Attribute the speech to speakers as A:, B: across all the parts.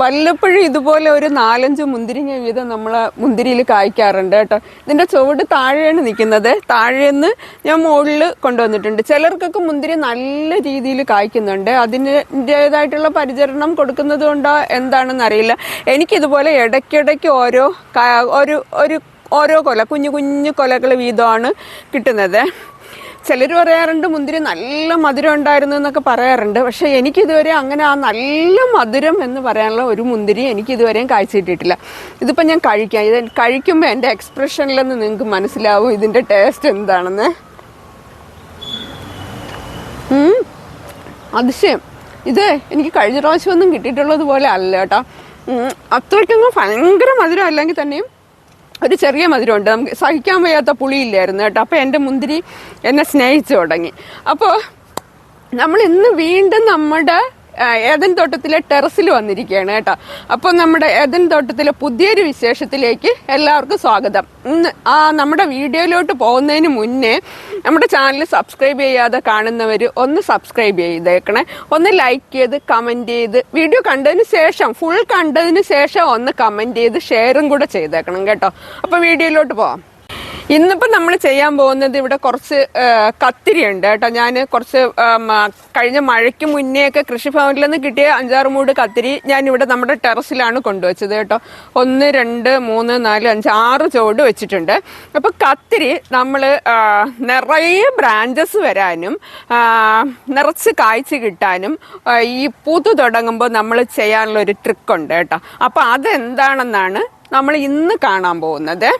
A: വല്ലപ്പോഴും ഇതുപോലെ ഒരു നാലഞ്ച് മുന്തിരിങ്ങ വീതം നമ്മൾ മുന്തിരിയിൽ കായ്ക്കാറുണ്ട് കേട്ടോ. ഇതിന്റെ ചുവട് താഴെയാണ് നിൽക്കുന്നത്. താഴേന്ന് ഞാൻ മുകളിൽ കൊണ്ടുവന്നിട്ടുണ്ട്. ചിലർക്കൊക്കെ മുന്തിരി നല്ല രീതിയിൽ കായ്ക്കുന്നുണ്ട്. അതിന്റെതായിട്ടുള്ള പരിചരണം കൊടുക്കുന്നത് കൊണ്ടോ എന്താണെന്ന് അറിയില്ല. എനിക്കിതുപോലെ ഇടയ്ക്കിടയ്ക്ക് ഓരോ ഒരു ഒരു ഓരോ കൊല കുഞ്ഞു കുഞ്ഞു കൊലകൾ വീതമാണ് കിട്ടുന്നത്. ചിലർ പറയാറുണ്ട് മുന്തിരി നല്ല മധുരം ഉണ്ടായിരുന്നു എന്നൊക്കെ പറയാറുണ്ട്. പക്ഷെ എനിക്കിതുവരെ അങ്ങനെ ആ നല്ല മധുരം എന്ന് പറയാനുള്ള ഒരു മുന്തിരി എനിക്ക് ഇതുവരെയും കാഴ്ച കിട്ടിയിട്ടില്ല ഇതിപ്പോൾ ഞാൻ കഴിക്കാം. ഇത് കഴിക്കുമ്പോൾ എന്റെ എക്സ്പ്രഷനിലെന്ന് നിങ്ങൾക്ക് മനസ്സിലാവും? ഇതിന്റെ ടേസ്റ്റ് എന്താണെന്ന്. അതിശയം. ഇത് എനിക്ക് കഴിഞ്ഞ പ്രാവശ്യമൊന്നും കിട്ടിയിട്ടുള്ളത് പോലെ അല്ല കേട്ടോ. അത്രയ്ക്കൊന്നും ഭയങ്കര മധുരം അല്ലെങ്കിൽ തന്നെയും ഒരു ചെറിയ മധുരമുണ്ട്. നമുക്ക് സഹിക്കാൻ വയ്യാത്ത പുളിയില്ലായിരുന്നു കേട്ടോ. അപ്പോൾ എന്റെ മുന്തിരി എന്നെ സ്നേഹിച്ചു തുടങ്ങി. അപ്പോൾ നമ്മൾ ഇന്ന് വീണ്ടും നമ്മുടെ ആ, ഏദൻ തോട്ടത്തിലെ ടെറസിൽ വന്നിരിക്കുകയാണ് കേട്ടോ. അപ്പോൾ നമ്മുടെ ഏതൻ തോട്ടത്തിലെ പുതിയൊരു വിശേഷത്തിലേക്ക് എല്ലാവർക്കും സ്വാഗതം. ഇന്ന് ആ നമ്മുടെ വീഡിയോയിലോട്ട് പോകുന്നതിന് മുന്നേ നമ്മുടെ ചാനൽ സബ്സ്ക്രൈബ് ചെയ്യാതെ കാണുന്നവർ ഒന്ന് സബ്സ്ക്രൈബ് ചെയ്തേക്കണേ. ഒന്ന് ലൈക്ക് ചെയ്ത് കമന്റ് ചെയ്ത് വീഡിയോ കണ്ടതിന് ശേഷം ഫുൾ കണ്ടതിന് ശേഷം ഒന്ന് കമന്റ് ചെയ്ത് ഷെയറും കൂടെ ചെയ്തേക്കണം കേട്ടോ. അപ്പോൾ വീഡിയോയിലോട്ട് പോവാം. ഇന്നിപ്പോൾ നമ്മൾ ചെയ്യാൻ പോകുന്നത് ഇവിടെ കുറച്ച് കത്തിരി ഉണ്ട് കേട്ടോ. ഞാൻ കുറച്ച് കഴിഞ്ഞ മഴയ്ക്ക് മുന്നേ ഒക്കെ കൃഷിഭവനിൽ നിന്ന് കിട്ടിയ അഞ്ചാറ് മൂട് കത്തിരി ഞാൻ ഇവിടെ നമ്മുടെ ടെറസിലാണ് കൊണ്ടുവച്ചത് കേട്ടോ. ഒന്ന് രണ്ട് മൂന്ന് നാല് അഞ്ച് ആറ് ചുവട് വെച്ചിട്ടുണ്ട്. അപ്പോൾ കത്തിരി നമ്മൾ നിറയെ ബ്രാഞ്ചസ് വരാനും നിറച്ച് കാഴ്ച കിട്ടാനും ഈ പൂത്ത് തുടങ്ങുമ്പോൾ നമ്മൾ ചെയ്യാനുള്ള ഒരു ട്രിക്കുണ്ട് കേട്ടോ. അപ്പോൾ അതെന്താണെന്നാണ് നമ്മൾ ഇന്ന് കാണാൻ പോകുന്നത്.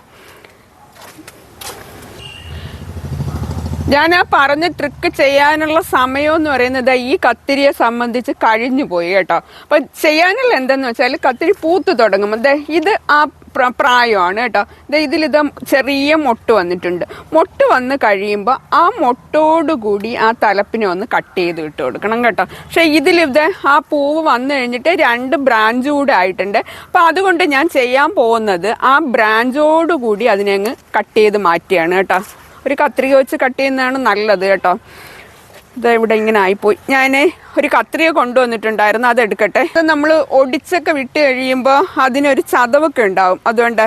A: ഞാൻ ആ പറഞ്ഞ ട്രിക്ക് ചെയ്യാനുള്ള സമയം എന്ന് പറയുന്നത് ഈ കത്തിരിയെ സംബന്ധിച്ച് കഴിഞ്ഞു പോയി കേട്ടോ. അപ്പൊ ചെയ്യാനുള്ള എന്തെന്ന് വെച്ചാൽ കത്തിരി പൂത്ത് തുടങ്ങും ദേ ഇത് ആ പ്രായമാണ് കേട്ടോ. ദേ ഇതിലിത് ചെറിയ മൊട്ട് വന്നിട്ടുണ്ട്. മൊട്ട് വന്ന് കഴിയുമ്പോൾ ആ മൊട്ടോടുകൂടി ആ തലപ്പിനെ ഒന്ന് കട്ട് ചെയ്ത് ഇട്ട് കൊടുക്കണം കേട്ടോ. പക്ഷെ ഇതിലിത് ആ പൂവ് വന്നു കഴിഞ്ഞിട്ട് രണ്ട് ബ്രാഞ്ച് കൂടെ ആയിട്ടുണ്ട്. അപ്പൊ അതുകൊണ്ട് ഞാൻ ചെയ്യാൻ പോകുന്നത് ആ ബ്രാഞ്ചോടുകൂടി അതിനെ അങ്ങ് കട്ട് ചെയ്ത് മാറ്റിയാണ് കേട്ടോ. ഒരു കത്രിക വെച്ച് കട്ട് ചെയ്യുന്നതാണ് നല്ലത് കേട്ടോ. ഇത് ഇവിടെ ഇങ്ങനെ ആയിപ്പോയി. ഞാൻ ഒരു കത്രിക കൊണ്ടുവന്നിട്ടുണ്ടായിരുന്നു അത് എടുക്കട്ടെ. ഇത് നമ്മൾ ഒടിച്ചൊക്കെ വിട്ട് കഴിയുമ്പോൾ അതിനൊരു ചതവൊക്കെ ഉണ്ടാവും. അതുകൊണ്ട്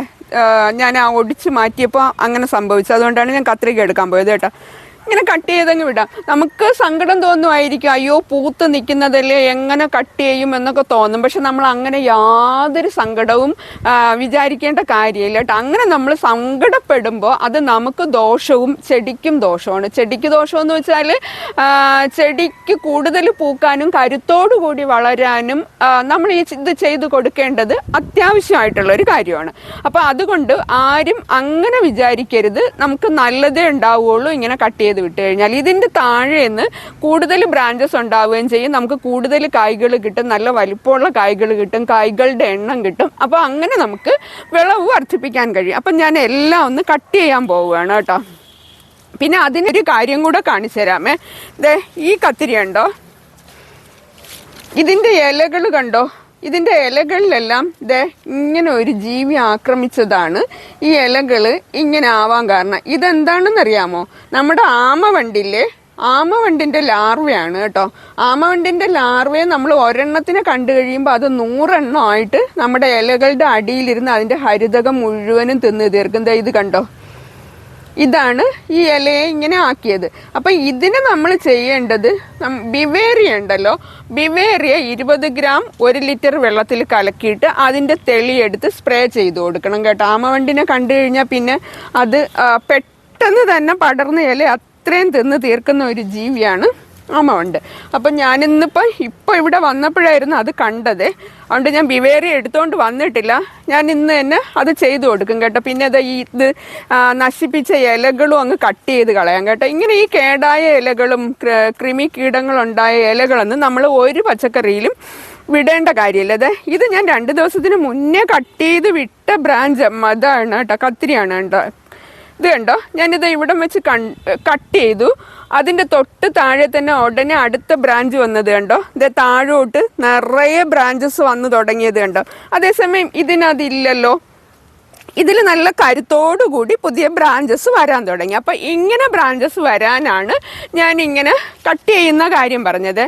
A: ഞാൻ ആ ഒടിച്ച് മാറ്റിയപ്പോൾ അങ്ങനെ സംഭവിച്ചു. അതുകൊണ്ടാണ് ഞാൻ കത്രിക എടുക്കാൻ പോയത് കേട്ടോ. ഇങ്ങനെ കട്ട് ചെയ്തങ്ങ് വിടാം. നമുക്ക് സങ്കടം തോന്നുമായിരിക്കും അയ്യോ പൂത്ത് നിൽക്കുന്നതല്ലേ എങ്ങനെ കട്ട് ചെയ്യും? എന്നൊക്കെ തോന്നും. പക്ഷെ നമ്മൾ അങ്ങനെ യാതൊരു സങ്കടവും വിചാരിക്കേണ്ട കാര്യമില്ല കേട്ടോ. അങ്ങനെ നമ്മൾ സങ്കടപ്പെടുമ്പോൾ അത് നമുക്ക് ദോഷവും ചെടിക്കും ദോഷമാണ്. ചെടിക്ക് ദോഷമെന്ന് വെച്ചാൽ ചെടിക്ക് കൂടുതൽ പൂക്കാനും കരുത്തോടു കൂടി വളരാനും നമ്മൾ ഈ ഇത് ചെയ്ത് കൊടുക്കേണ്ടത് അത്യാവശ്യമായിട്ടുള്ള ഒരു കാര്യമാണ്. അപ്പോൾ അതുകൊണ്ട് ആരും അങ്ങനെ വിചാരിക്കരുത്. നമുക്ക് നല്ലതേ ഉണ്ടാവുകയുള്ളൂ ഇങ്ങനെ കട്ട് ചെയ്ത് വിട്ട് കഴിഞ്ഞാൽ ഇതിന്റെ താഴേന്ന് കൂടുതൽ ബ്രാഞ്ചസ് ഉണ്ടാവുകയും ചെയ്യും. നമുക്ക് കൂടുതൽ കായ്കൾ കിട്ടും നല്ല വലിപ്പമുള്ള കായ്കൾ കിട്ടും കായ്കളുടെ എണ്ണം കിട്ടും. അപ്പോൾ അങ്ങനെ നമുക്ക് വിളവ് വർദ്ധിപ്പിക്കാൻ കഴിയും. അപ്പം ഞാൻ എല്ലാം ഒന്ന് കട്ട് ചെയ്യാൻ പോവുകയാണ് കേട്ടോ. പിന്നെ അതിനൊരു കാര്യം കൂടെ കാണിച്ചു തരാമേ. ദേ ഈ കത്തിരി ഉണ്ടോ ഇതിന്റെ ഇലകൾ കണ്ടോ? ഇതിന്റെ ഇലകളിലെല്ലാം ദേ ഇങ്ങനെ ഒരു ജീവി ആക്രമിച്ചതാണ്. ഈ ഇലകൾ ഇങ്ങനെ ആവാൻ കാരണം. ഇതെന്താണെന്നറിയാമോ? നമ്മുടെ ആമവണ്ടില്ലേ? ആമവണ്ടിന്റെ ലാർവയാണ് കേട്ടോ. ആമവണ്ടിന്റെ ലാർവയെ നമ്മൾ ഒരെണ്ണത്തിനെ കണ്ടു കഴിയുമ്പോൾ അത് നൂറെണ്ണമായിട്ട് നമ്മുടെ ഇലകളുടെ അടിയിലിരുന്ന് അതിന്റെ ഹരിതകം മുഴുവനും തിന്ന് തീർക്കും. ദേ ഇത് കണ്ടോ? ഇതാണ് ഈ ഇലയെ ഇങ്ങനെ ആക്കിയത്. അപ്പൊ ഇതിന് നമ്മൾ ചെയ്യേണ്ടത് ബിവേറിയ ഉണ്ടല്ലോ. ബിവേറിയ ഇരുപത് ഗ്രാം ഒരു ലിറ്റർ വെള്ളത്തിൽ കലക്കിയിട്ട് അതിന്റെ തെളിയെടുത്ത് സ്പ്രേ ചെയ്ത് കൊടുക്കണം കേട്ടോ. ആമവണ്ടിനെ കണ്ടു കഴിഞ്ഞാൽ പിന്നെ അത് പെട്ടെന്ന് തന്നെ പടർന്ന ഇല അത്രയും തിന്ന് തീർക്കുന്ന ഒരു ജീവിയാണ്. ആമവണ്ട് അപ്പം ഞാനിന്നിപ്പോൾ ഇപ്പോൾ ഇവിടെ വന്നപ്പോഴായിരുന്നു അത് കണ്ടത്. അതുകൊണ്ട് ഞാൻ ബിവേറി എടുത്തോണ്ട് വന്നിട്ടില്ല. ഞാൻ ഇന്ന് തന്നെ അത് ചെയ്തു കൊടുക്കും കേട്ടോ. പിന്നെ അത് ഈ ഇത് നശിപ്പിച്ച ഇലകളും അങ്ങ് കട്ട് ചെയ്ത് കളയാം കേട്ടോ. ഇങ്ങനെ ഈ കേടായ ഇലകളും കൃമി കീടങ്ങളുണ്ടായ ഇലകളൊന്നും നമ്മൾ ഒരു പച്ചക്കറിയിലും വിടേണ്ട കാര്യമില്ല. അതെ ഇത് ഞാൻ രണ്ട് ദിവസത്തിന് മുന്നേ കട്ട് ചെയ്ത് വിട്ട ബ്രാഞ്ച്. അതാണ് കേട്ടോ കത്തിരിയാണ് കേട്ടോ. ഇത് കണ്ടോ ഞാനിത് ഇവിടം വെച്ച് കട്ട് ചെയ്തു. അതിന്റെ തൊട്ട് താഴെ തന്നെ ഉടനെ അടുത്ത ബ്രാഞ്ച് വന്നത് കണ്ടോ? ഇത് താഴോട്ട് നിറയെ ബ്രാഞ്ചസ് വന്നു തുടങ്ങിയത് കണ്ടോ? അതേസമയം ഇതിനതില്ലല്ലോ. ഇതിൽ നല്ല കരുത്തോടു കൂടി പുതിയ ബ്രാഞ്ചസ് വരാൻ തുടങ്ങി. അപ്പം ഇങ്ങനെ ബ്രാഞ്ചസ് വരാനാണ് ഞാൻ ഇങ്ങനെ കട്ട് ചെയ്യുന്ന കാര്യം പറഞ്ഞത്.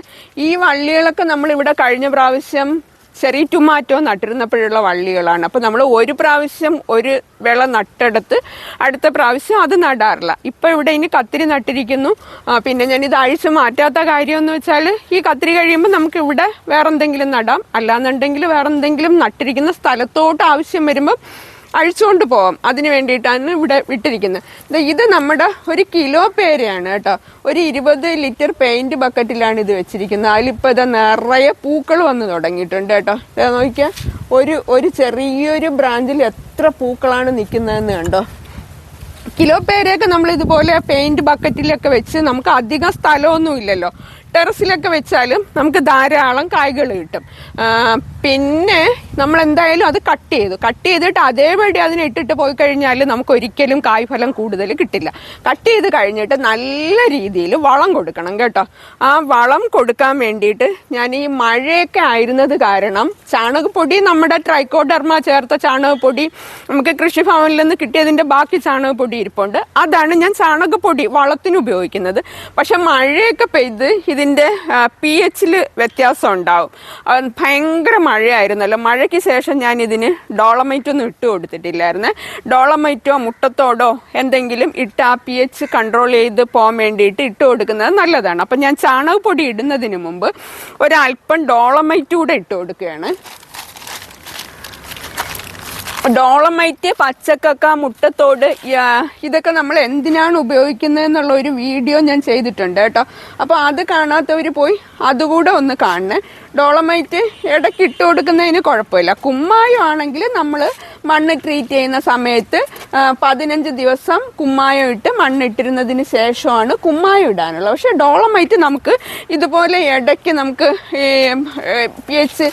A: ഈ വള്ളികളൊക്കെ നമ്മൾ ഇവിടെ കഴിഞ്ഞ പ്രാവശ്യം ചെറിയ ടൊമാറ്റോ നട്ടിരുന്നപ്പോഴുള്ള വള്ളികളാണ്. അപ്പോൾ നമ്മൾ ഒരു പ്രാവശ്യം ഒരു വിള നട്ടെടുത്ത് അടുത്ത പ്രാവശ്യം അത് നടാറില്ല. ഇപ്പം ഇവിടെ ഇനി കത്തിരി നട്ടിരിക്കുന്നു. പിന്നെ ഞാൻ ഇത് അഴിച്ച് മാറ്റാത്ത കാര്യം എന്ന് വെച്ചാൽ ഈ കത്തിരി കഴിയുമ്പോൾ നമുക്ക് ഇവിടെ വേറെ എന്തെങ്കിലും നടാം. അല്ലാന്നുണ്ടെങ്കിൽ വേറെ എന്തെങ്കിലും നട്ടിരിക്കുന്ന സ്ഥലത്തോട്ട് ആവശ്യം വരുമ്പോൾ അഴിച്ചുകൊണ്ട് പോവാം. അതിന് വേണ്ടിയിട്ടാണ് ഇവിടെ വിട്ടിരിക്കുന്നത്. ഇത് നമ്മുടെ ഒരു കിലോ പേരയാണ് കേട്ടോ. ഒരു ഇരുപത് ലിറ്റർ പെയിന്റ് ബക്കറ്റിലാണ് ഇത് വെച്ചിരിക്കുന്നത്. അതിലിപ്പോൾ ഇത് നിറയെ പൂക്കൾ വന്ന് തുടങ്ങിയിട്ടുണ്ട് കേട്ടോ. ഇതാ നോക്കിയാൽ ഒരു ഒരു ചെറിയൊരു ബ്രാഞ്ചിൽ എത്ര പൂക്കളാണ് നിൽക്കുന്നതെന്ന് കണ്ടോ. കിലോ പേരയൊക്കെ നമ്മൾ ഇതുപോലെ പെയിന്റ് ബക്കറ്റിലൊക്കെ വെച്ച് നമുക്ക് അധികം സ്ഥലമൊന്നും ഇല്ലല്ലോ ടെറസിലൊക്കെ വെച്ചാലും നമുക്ക് ധാരാളം കായ്കൾ കിട്ടും. പിന്നെ നമ്മൾ എന്തായാലും അത് കട്ട് ചെയ്തു. കട്ട് ചെയ്തിട്ട് അതേപടി അതിനെ ഇട്ടിട്ട് പോയി കഴിഞ്ഞാൽ നമുക്ക് ഒരിക്കലും കായ്ഫലം കൂടുതൽ കിട്ടില്ല. കട്ട് ചെയ്ത് കഴിഞ്ഞിട്ട് നല്ല രീതിയിൽ വളം കൊടുക്കണം കേട്ടോ. ആ വളം കൊടുക്കാൻ വേണ്ടിയിട്ട് ഞാൻ ഈ മഴയൊക്കെ ആയിരുന്നത് കാരണം ചാണകപ്പൊടി നമ്മുടെ ട്രൈക്കോഡർമ ചേർത്ത ചാണകപ്പൊടി നമുക്ക് കൃഷിഭവനിൽ നിന്ന് കിട്ടിയതിന്റെ ബാക്കി ചാണകപ്പൊടി ഇരിപ്പുണ്ട്. അതാണ് ഞാൻ ചാണകപ്പൊടി വളത്തിന് ഉപയോഗിക്കുന്നത്. പക്ഷെ മഴയൊക്കെ പെയ്ത് ഇതിന്റെ പി എച്ചിൽ വ്യത്യാസം ഉണ്ടാവും. ഭയങ്കര മഴയായിരുന്നല്ലോ മഴയ്ക്ക് ശേഷം ഞാൻ ഇതിന് ഡോളമൈറ്റ് ഒന്നും ഇട്ട് കൊടുത്തിട്ടില്ലായിരുന്നു. ഡോളമൈറ്റോ മുട്ടത്തോടോ എന്തെങ്കിലും ഇട്ട് ആ പി എച്ച് കൺട്രോൾ ചെയ്ത് പോകാൻ വേണ്ടിയിട്ട് ഇട്ട് കൊടുക്കുന്നത് നല്ലതാണ്. അപ്പം ഞാൻ ചാണകപ്പൊടി ഇടുന്നതിന് മുമ്പ് ഒരല്പം ഡോളമൈറ്റ് കൂടെ ഇട്ട് കൊടുക്കുകയാണ്. ഡോളമൈറ്റ് പച്ചക്കക്ക മുട്ടത്തോട് ഇതൊക്കെ നമ്മൾ എന്തിനാണ് ഉപയോഗിക്കുന്നത് എന്നുള്ള ഒരു വീഡിയോ ഞാൻ ചെയ്തിട്ടുണ്ട് കേട്ടോ. അപ്പോൾ അത് കാണാത്തവർ പോയി അതുകൂടെ ഒന്ന് കാണണേ. ഡോളമൈറ്റ് ഇടയ്ക്ക് ഇട്ട് കൊടുക്കുന്നതിന് കുഴപ്പമില്ല. കുമ്മായം ആണെങ്കിൽ നമ്മൾ മണ്ണ് ട്രീറ്റ് ചെയ്യുന്ന സമയത്ത് പതിനഞ്ച് ദിവസം കുമ്മായം ഇട്ട് മണ്ണിട്ടിരുന്നതിന് ശേഷമാണ് കുമ്മായം ഇടാനുള്ളത്. പക്ഷെ ഡോളമൈറ്റ് നമുക്ക് ഇതുപോലെ ഇടയ്ക്ക് നമുക്ക് പി എച്ച്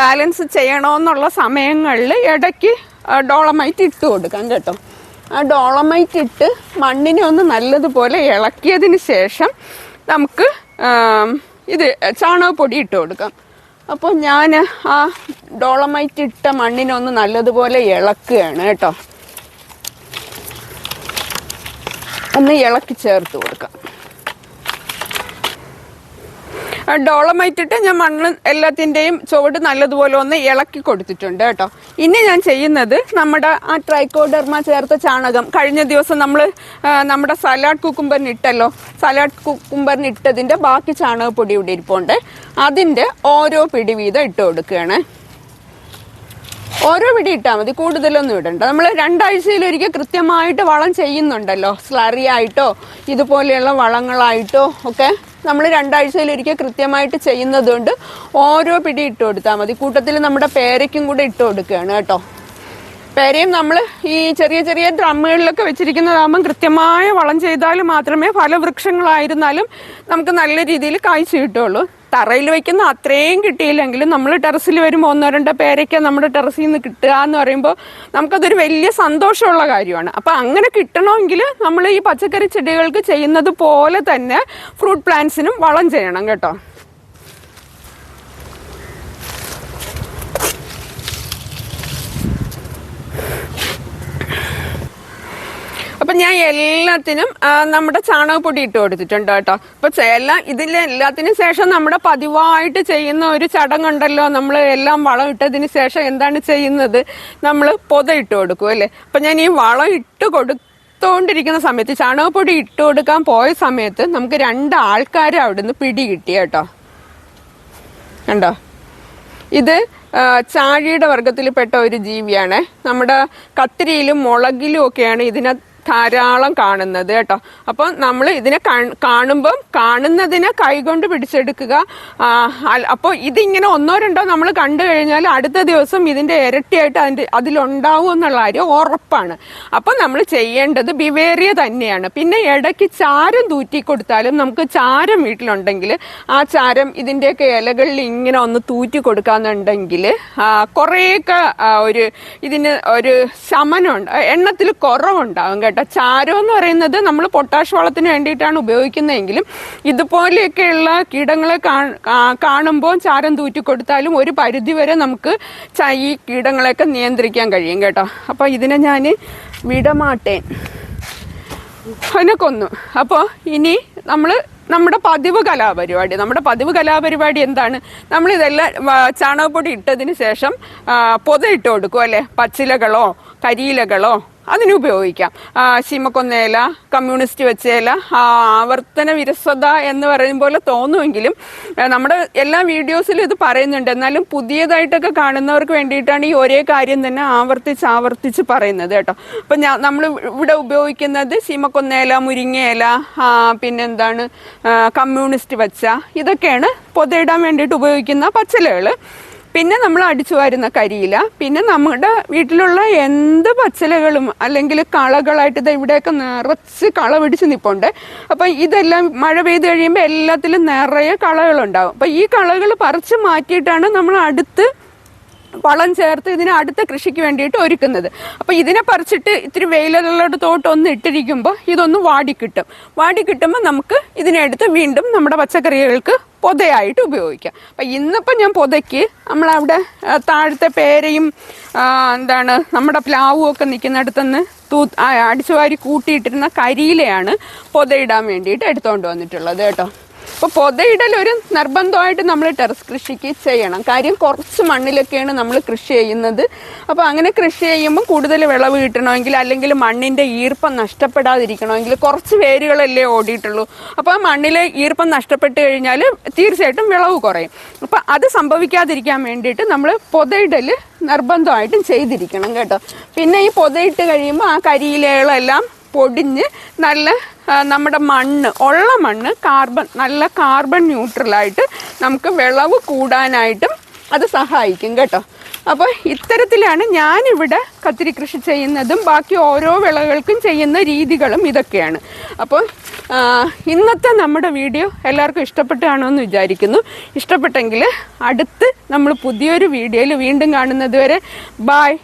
A: ബാലൻസ് ചെയ്യണമെന്നുള്ള സമയങ്ങളിൽ ഇടയ്ക്ക് ഡോളമൈറ്റ് ഇട്ട് കൊടുക്കാം കേട്ടോ. ആ ഡോളമൈറ്റ് ഇട്ട് മണ്ണിനെ ഒന്ന് നല്ലതുപോലെ ഇളക്കിയതിന് ശേഷം നമുക്ക് ഇത് ചാണകപ്പൊടി ഇട്ട് കൊടുക്കാം. അപ്പോൾ ഞാൻ ആ ഡോളമൈറ്റ് ഇട്ട മണ്ണിനെ ഒന്ന് നല്ലതുപോലെ ഇളക്കുകയാണ് കേട്ടോ. ഒന്ന് ഇളക്കി ചേർത്ത് കൊടുക്കാം. ഡോളമൈറ്റ് ഇട്ട് ഞാൻ മണ്ണ് എല്ലാത്തിന്റെയും ചുവട് നല്ലതുപോലെ ഒന്ന് ഇളക്കി കൊടുത്തിട്ടുണ്ട് കേട്ടോ. ഇനി ഞാൻ ചെയ്യുന്നത് നമ്മുടെ ആ ട്രൈക്കോഡർമ ചേർത്ത ചാണകം. കഴിഞ്ഞ ദിവസം നമ്മൾ നമ്മുടെ സലാഡ് കുക്കുംബറിന് ഇട്ടല്ലോ. സലാഡ് കുക്കുംബറിന് ഇട്ടതിന്റെ ബാക്കി ചാണകപ്പൊടി ഇവിടെ ഇരിപ്പുണ്ട്. അതിന്റെ ഓരോ പിടി വീതം ഇട്ട് കൊടുക്കുകയാണ്. ഓരോ പിടി ഇട്ടാൽ മതി കൂടുതലൊന്നും ഇടണ്ട. നമ്മൾ രണ്ടാഴ്ചയിലൊരിക്കൽ കൃത്യമായിട്ട് വളം ചെയ്യുന്നുണ്ടല്ലോ. സ്ലറി ആയിട്ടോ ഇതുപോലെയുള്ള വളങ്ങളായിട്ടോ ഒക്കെ. നമ്മൾ രണ്ടാഴ്ചയിലൊരിക്കൽ കൃത്യമായിട്ട് ചെയ്യുന്നതുകൊണ്ട് ഓരോ പിടി ഇട്ട് കൊടുത്താൽ മതി. കൂട്ടത്തിൽ നമ്മുടെ പേരയ്ക്കും കൂടെ ഇട്ട് കൊടുക്കുകയാണ് കേട്ടോ. പേരയും നമ്മൾ ഈ ചെറിയ ചെറിയ ഡ്രമ്മുകളിലൊക്കെ വെച്ചിരിക്കുന്നതാകുമ്പം കൃത്യമായ വളം ചെയ്താൽ മാത്രമേ ഫലവൃക്ഷങ്ങളായിരുന്നാലും നമുക്ക് നല്ല രീതിയിൽ കാഴ്ച കിട്ടുള്ളൂ തറയിൽ വെക്കുന്ന അത്രയും കിട്ടിയില്ലെങ്കിലും നമ്മൾ ടെറസിൽ വരുമ്പോൾ ഒന്നോ രണ്ടോ പേരയ്ക്ക നമ്മുടെ ടെറസിൽ നിന്ന് കിട്ടുക എന്ന് പറയുമ്പോൾ നമുക്കതൊരു വലിയ സന്തോഷമുള്ള കാര്യമാണ്. അപ്പം അങ്ങനെ കിട്ടണമെങ്കിൽ നമ്മൾ ഈ പച്ചക്കറി ചെടികൾക്ക് ചെയ്യുന്നത് പോലെ തന്നെ ഫ്രൂട്ട് പ്ലാന്റ്സിനും വളം ചെയ്യണം കേട്ടോ. അപ്പൊ ഞാൻ എല്ലാത്തിനും നമ്മുടെ ചാണകപ്പൊടി ഇട്ട് കൊടുത്തിട്ടുണ്ട് കേട്ടോ. അപ്പൊ എല്ലാം ഇതിൽ എല്ലാത്തിനും ശേഷം നമ്മുടെ പതിവായിട്ട് ചെയ്യുന്ന ഒരു ചടങ്ങുണ്ടല്ലോ. നമ്മൾ എല്ലാം വളം ഇട്ടതിന് ശേഷം എന്താണ് ചെയ്യുന്നത്? നമ്മൾ പൊത ഇട്ട് കൊടുക്കും അല്ലേ? അപ്പൊ ഞാൻ ഈ വളം ഇട്ട് കൊടുത്തോണ്ടിരിക്കുന്ന സമയത്ത് ചാണകപ്പൊടി ഇട്ട് കൊടുക്കാൻ പോയ സമയത്ത് നമുക്ക് രണ്ട് ആൾക്കാരെ അവിടുന്ന് പിടി കിട്ടി. കേട്ടോ കണ്ടോ? ഇത് ചാഴിയുടെ വർഗത്തിൽപ്പെട്ട ഒരു ജീവിയാണ്. നമ്മുടെ കത്തിരിയിലും മുളകിലും ഒക്കെയാണ് ഇതിനെ ധാരാളം കാണുന്നത് കേട്ടോ. അപ്പം നമ്മൾ ഇതിനെ കാണ്- കാണുമ്പം കാണുന്നതിനെ കൈകൊണ്ട് പിടിച്ചെടുക്കുക. അപ്പോൾ ഇതിങ്ങനെ ഒന്നോ രണ്ടോ നമ്മൾ കണ്ടു കഴിഞ്ഞാൽ അടുത്ത ദിവസം ഇതിന്റെ ഇരട്ടിയായിട്ട് അതിന്റെ അതിലുണ്ടാവും എന്നുള്ള കാര്യം ഉറപ്പാണ്. അപ്പം നമ്മൾ ചെയ്യേണ്ടത് ബിവേറിയ തന്നെയാണ്. പിന്നെ ഇടയ്ക്ക് ചാരം തൂറ്റി കൊടുത്താലും നമുക്ക് ചാരം വീട്ടിലുണ്ടെങ്കിൽ ആ ചാരം ഇതിന്റെയൊക്കെ ഇലകളിൽ ഇങ്ങനെ ഒന്ന് തൂറ്റി കൊടുക്കാന്നുണ്ടെങ്കിൽ കുറേയൊക്കെ ഒരു ഇതിന് ഒരു ശമനമുണ്ട് എണ്ണത്തിൽ കുറവുണ്ടാകും കേട്ടോ. ചാരം എന്ന് പറയുന്നത് നമ്മൾ പൊട്ടാഷ് വളത്തിന് വേണ്ടിയിട്ടാണ് ഉപയോഗിക്കുന്നതെങ്കിലും ഇതുപോലെയൊക്കെയുള്ള കീടങ്ങളെ കാണുമ്പോൾ ചാരം തൂറ്റി കൊടുത്താലും ഒരു പരിധിവരെ നമുക്ക് ച- ഈ കീടങ്ങളെയൊക്കെ നിയന്ത്രിക്കാൻ കഴിയും കേട്ടോ. അപ്പോൾ ഇതിനെ ഞാൻ വിടമാട്ടേൻ അതിനെ കൊന്നു അപ്പോൾ ഇനി നമ്മൾ നമ്മുടെ പതിവ് കലാപരിപാടി നമ്മുടെ പതിവ് കലാപരിപാടി എന്താണ്? നമ്മൾ ഇതെല്ലാം ചാണകപ്പൊടി ഇട്ടതിന് ശേഷം പൊത ഇട്ട് കൊടുക്കും അല്ലെ? പച്ചിലകളോ കരിയിലകളോ അതിന് ഉപയോഗിക്കാം. ആ, ശീമക്കൊന്നയില കമ്മ്യൂണിസ്റ്റ് വെച്ചയില ആവർത്തന വിരസത എന്ന് പറയും പോലെ തോന്നുമെങ്കിലും നമ്മുടെ എല്ലാ വീഡിയോസിലും ഇത് പറയുന്നുണ്ട്. എന്നാലും പുതിയതായിട്ടൊക്കെ കാണുന്നവർക്ക് വേണ്ടിയിട്ടാണ് ഈ ഒരേ കാര്യം തന്നെ ആവർത്തിച്ച് ആവർത്തിച്ച് പറയുന്നത് കേട്ടോ. അപ്പം നമ്മൾ ഇവിടെ ഉപയോഗിക്കുന്നത് ശീമക്കൊന്നയില മുരിങ്ങയില പിന്നെന്താണ് കമ്മ്യൂണിസ്റ്റ് വെച്ച ഇതൊക്കെയാണ് പൊതയിടാൻ വേണ്ടിയിട്ട് ഉപയോഗിക്കുന്ന പച്ചിലകൾ പിന്നെ നമ്മൾ അടിച്ചു വരുന്ന കരിയില പിന്നെ നമ്മുടെ വീട്ടിലുള്ള എന്ത് പച്ചിലകളും അല്ലെങ്കിൽ കളകളായിട്ട് ഇത് ഇവിടെയൊക്കെ നിറച്ച് കള പിടിച്ച് നിൽപ്പുണ്ട് അപ്പം ഇതെല്ലാം മഴ പെയ്ത് കഴിയുമ്പോൾ എല്ലാത്തിലും നിറയെ കളകളുണ്ടാവും. അപ്പം ഈ കളകൾ പറിച്ച് മാറ്റിയിട്ടാണ് നമ്മൾ അടുത്ത് വളം ചേർത്ത് ഇതിനെ അടുത്ത കൃഷിക്ക് വേണ്ടിയിട്ട് ഒരുക്കുന്നത്. അപ്പോൾ ഇതിനെ പറിച്ചിട്ട് ഇത്തിരി വെയിലുള്ളിടത്തോട്ട് ഒന്ന് ഇട്ടിരിക്കുമ്പോൾ ഇതൊന്ന് വാടിക്കിട്ടും. വാടിക്കിട്ടുമ്പോൾ നമുക്ക് ഇതിനെടുത്ത് വീണ്ടും നമ്മുടെ പച്ചക്കറികൾക്ക് പൊതയായിട്ട് ഉപയോഗിക്കാം. അപ്പം ഇന്നിപ്പം ഞാൻ പൊതയ്ക്ക് നമ്മളവിടെ താഴത്തെ പേരയും എന്താണ് നമ്മുടെ പ്ലാവും ഒക്കെ നിൽക്കുന്നിടത്തുനിന്ന് തൂ അടിച്ചുവാരി കൂട്ടിയിട്ടിരുന്ന കരിയിലയാണ് പൊതയിടാൻ വേണ്ടിയിട്ട് എടുത്തുകൊണ്ട് വന്നിട്ടുള്ളത് കേട്ടോ. അപ്പോൾ പൊതയിടൽ ഒരു നിർബന്ധമായിട്ട് നമ്മൾ ടെറസ് കൃഷിക്ക് ചെയ്യണം. കാര്യം കുറച്ച് മണ്ണിലൊക്കെയാണ് നമ്മൾ കൃഷി ചെയ്യുന്നത്. അപ്പോൾ അങ്ങനെ കൃഷി ചെയ്യുമ്പോൾ കൂടുതൽ വിളവ് കിട്ടണമെങ്കിൽ അല്ലെങ്കിൽ മണ്ണിന്റെ ഈർപ്പം നഷ്ടപ്പെടാതിരിക്കണമെങ്കിൽ കുറച്ച് വേരുകളല്ലേ ഓടിയിട്ടുള്ളൂ. അപ്പോൾ ആ മണ്ണിലെ ഈർപ്പം നഷ്ടപ്പെട്ട് കഴിഞ്ഞാൽ തീർച്ചയായിട്ടും വിളവ് കുറയും. അപ്പോൾ അത് സംഭവിക്കാതിരിക്കാൻ വേണ്ടിയിട്ട് നമ്മൾ പൊതയിടൽ നിർബന്ധമായിട്ടും ചെയ്തിരിക്കണം കേട്ടോ. പിന്നെ ഈ പൊതയിട്ട് കഴിയുമ്പോൾ ആ കരിയിലകളെല്ലാം പൊടിഞ്ഞ് നല്ല നമ്മുടെ മണ്ണ് ഉള്ള മണ്ണ് കാർബൺ നല്ല കാർബൺ ന്യൂട്രലായിട്ട് നമുക്ക് വിളവ് കൂടാനായിട്ടും അത് സഹായിക്കും കേട്ടോ. അപ്പോൾ ഇത്തരത്തിലാണ് ഞാനിവിടെ കത്തിരി കൃഷി ചെയ്യുന്നതും ബാക്കി ഓരോ വിളകൾക്കും ചെയ്യുന്ന രീതികളും ഇതൊക്കെയാണ്. അപ്പോൾ ഇന്നത്തെ നമ്മുടെ വീഡിയോ എല്ലാവർക്കും ഇഷ്ടപ്പെട്ടു കാണുമെന്ന് വിചാരിക്കുന്നു. ഇഷ്ടപ്പെട്ടെങ്കിൽ അടുത്ത് നമ്മൾ പുതിയൊരു വീഡിയോയിൽ വീണ്ടും കാണുന്നത് വരെ ബായ്